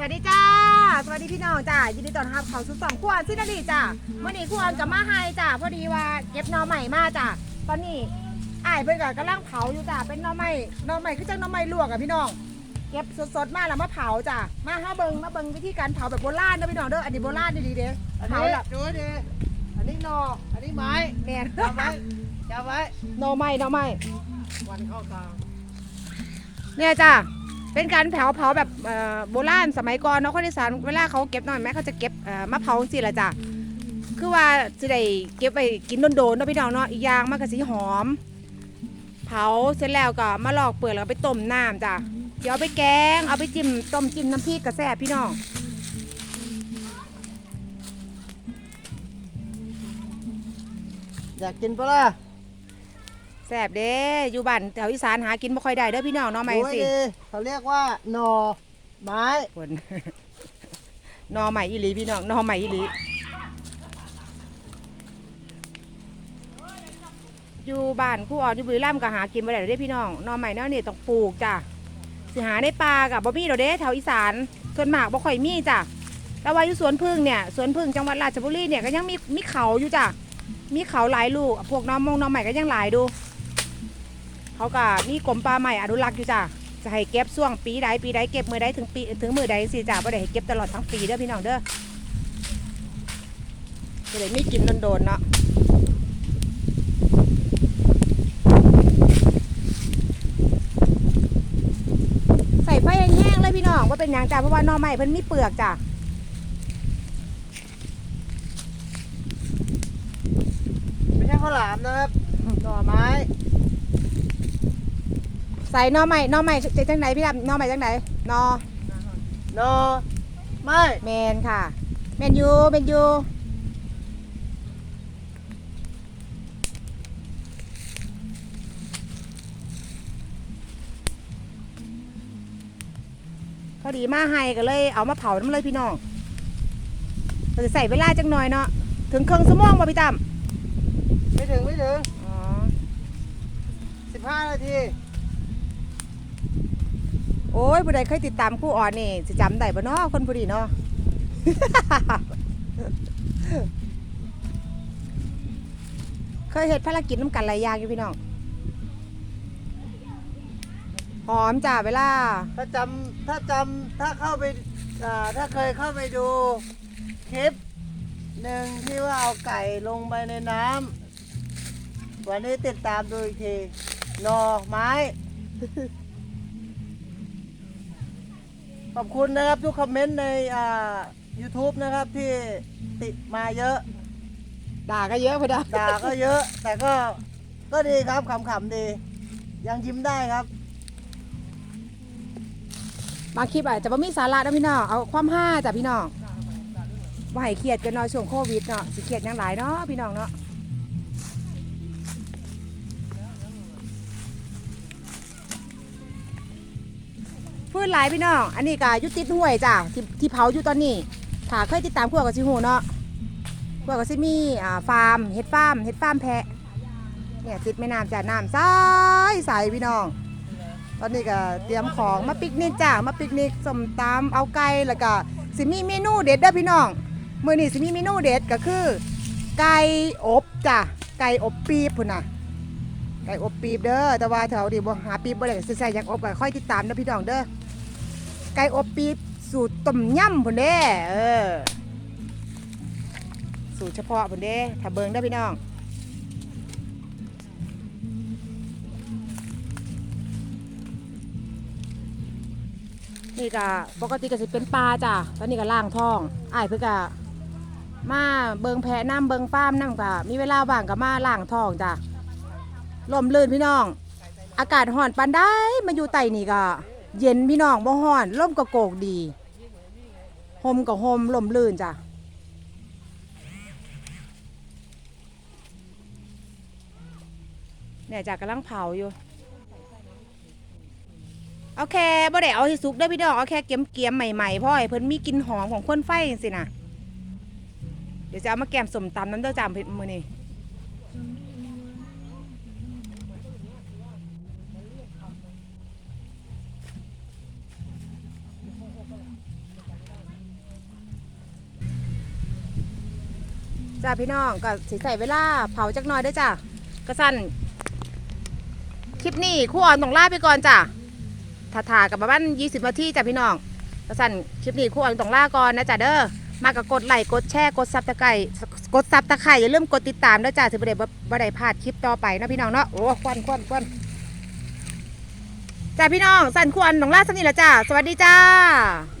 สวัสดีจ้า สวัสดีพี่น้องจ้ายินดีต้อนรับเข้าสู่สองขวานซินาดีจ้าเมื่อนี้ขวานกับมาไฮจ้าพอดีว่าเก็บหน่อใหม่มาจ้าตอนนี้อ้ายเพิ่นก็กำลังเผาอยู่จ้าเป็นหน่อใหม่หน่อใหม่คือจังหน่อใหม่ลวกอะพี่น้อง เก็บสดๆมาแล้วมาเผาจ้ามาเฮาเบิ่งมาเบิ่งวิธีการเผาแบบโบราณนะพี่น้องเด้ออันนี้โบราณดีๆเด้ออันเผานี้แบบดูให้ดีอันนี้นอ อันนี้ไม้แม่นจับไว้จับไว้ หน่อใหม่หน่อใหม่วันเข้ากลางเนี่ยจ้า เป็นการเผาเผาแบบโบราณสมัยก่อนเนาะคนอีสานเวลาเขาเก็บหน่อยแม่เขาจะเก็บมะเผาสิละจ้ะคือว่าจะได้เก็บไปกินโดนๆเนาะพี่น้องเนาะอีกอย่างมันก็สีหอม เผาเสร็จแล้วก็มาลอกเปลือกแล้วไปต้มน้ำจ้ะเดี๋ยวเอาไปแกงเอาไปจิ้มต้มจิ้มน้ำพริกกระแซ่บพี่น้องอยากกินปะล่ะ แซ่บเด้อยู่บ้านแถวอีสานหากินไม่ค่อยได้เด้อพี่น้องเนาะไม่ดูให้สิดีเขาเรียกว่าหนอไม้คนหนอใหม่อีหลีพี่น้องหนอใหม่อีหลีอยู่บ้านครู่อ่อนอยู่บุรีรัมย์ก็หากินบ่ได้เด้อพี่น้องหนอใหม่แนวนี้ต้องปลูกจ้ะสิหาในป่ากับบ่มีดอกเด้แถวอีสานส่วนมากบ่ค่อยมีจ้ะแต่ว่าอยู่สวนพึ่งเนี่ยสวนพึ่งจังหวัดราชบุรีเนี่ยก็ยังมีมีเขาอยู่จ้ะมีเขาหลายลูกพวกหน้อมงหน้อใหม่ก็ยังหลายดู เขาก็มีกรมป่าใหม่อนุรักษ์อยู่จ้ะจะให้เก็บช่วงปีใดปีใดเก็บมือใดถึงปีถึงมือใดสิจ้าบ่ได้ให้เก็บตลอดทั้งปีเด้อพี่น้องเด้อจะได้ไม่กินโดนๆเนาะใส่ไฟแห้งๆเลยพี่น้องว่าเป็นหยังจ้าเพราะว่าน่อไม้เพิ่นมีเปลือกจ้ะไม่ใช่ข้าวหลามนะครับหน่อไม้ ใส่หน่อไม้หน่อไม้จะจังไหนพี่ดำหน่อไม้จังไหนหนอหนอไม้แมนค่ะแมนยูแมนยูพอดีมาให้ก็เลยเอามาเผาน้ำเลยพี่น้องเราจะใส่เวลาจังหน่อยเนาะ ถึงครึ่งชั่วโมงบ่พี่ตั้มไม่ถึง ไม่ถึง อ๋อสิบห้านาทีโอ้ยผู้ใดเคยติดตามคู่อ่อนนี่จะจำได้ปะเนาะคนผู้ดีเนาะ เคยเห็ดภารกิจน้ำกันหลายอย่างอยู่พี่น้อง หอมจ้าเวลา ถ้าจำถ้าจำถ้าเข้าไปอ่าถ้าเคยเข้าไปดูคลิปหนึ่งที่ว่าเอาไก่ลงไปในน้ำวันนี้ติดตามดูอีกทีหน่อไม้ ขอบคุณนะครับทุกคอมเมนต์ในอ่า YouTube นะครับที่ติดมาเยอะ ด่าก็เยอะพอดาด่าก็เยอะ แต่ก็ก็ดีครับขำๆดี ยังยิ้มได้ครับ บางคลิปอาจจะไม่มีสาระนะพี่น้องเอาความห้าจ้ะพี่น้องว่าให้เครียดกันเนาะช่วงโควิดเนาะสิเครียดหยังหลายเนาะพี่น้องเนาะ ฟืนหลายพี่น้อง อันนี้ก็ยุติดห้วยจ้ะที่ที่เผาอยู่ตอนนี้ ถ้าเคยติดตามพวกกับสิหูเนาะพวกกับสิมีอ่าฟาร์มเฮ็ดฟาร์มเฮ็ดฟาร์มแพะ เนี่ยติดแม่น้ำจ้ะน้ำใสใสพี่น้อง ตอนนี้ก็เตรียมของมาปิกนิกจ้ามาปิกนิกสมตำเอาไก่แล้วก็สิมีเมนูเด็ดเด้อพี่น้องมื้อนี้สิมีเมนูเด็ดก็คือ ไก่อบจ้ะไก่อบปีบพุ่นน่ะ ไก่อบปีบเด้อแต่ว่าแถวนี้บ่หาปีบบ่ได้สิใส่หยังอบก็ค่อยติดตามเด้อพี่น้องเด้อไก่อบปีบสูตรต้มยำพุ่นเด้เออสูตรเฉพาะพุ่นเด้ถ้าเบิ่งเด้อพี่น้องนี่ก็ปกติก็สิเป็นปลาจ้ะตอนนี้ก็ล่างท้องอ้ายเพื่อก็มาเบิงแพะน้ำเบิงฟามน้ำก็มีเวลาว่างก็มาล่างท้องจ้ะ ลมลื่นพี่น้อง อากาศห่อนปานได้มาอยู่ไต่นี่ก็เย็นพี่น้องบ่ห่อนลมก็โกกดีโฮมก็โฮมลมลื่นจ้ะเนี่ยจ้ะกำลังเผาอยู่เอาแค่บ่ได้เอาให้สุกได้พี่น้องเอาแค่เกียมเกียมใหม่ๆพ่อให้เพิ่นมีกลิ่นหอมของควนไฟจังซี่นะเดี๋ยวจะเอามาแกมสมตำน้ำเต้าจามเผ็ดมือนี่ จ้าพี่น้องก็สิใส่เวลาเผาจักหน่อยเด้วยจ้ะก็สั้นคลิปนี้คู่อ่อนต้องลาไปก่อนจ้ะถ้าถ่ากับประมาณ20นาทีจ้ะพี่น้องก็สั้นคลิปนี้คู่อ่อนต้องลาก่อนนะจ้ะเด้อมากับกดไลค์กดแชร์กดซับตะไคร่กดซับตะไคร่อย่าลืมกดติดตามด้วยจ้ะถึงประเดี๋ยวบ่ได้พลาดคลิปต่อไปนะพี่น้องเนาะโอ้ควันควันควันจ้าพี่น้องสันครู่อ่อนองลาสนิดละจ้ะสวัสดีจ้า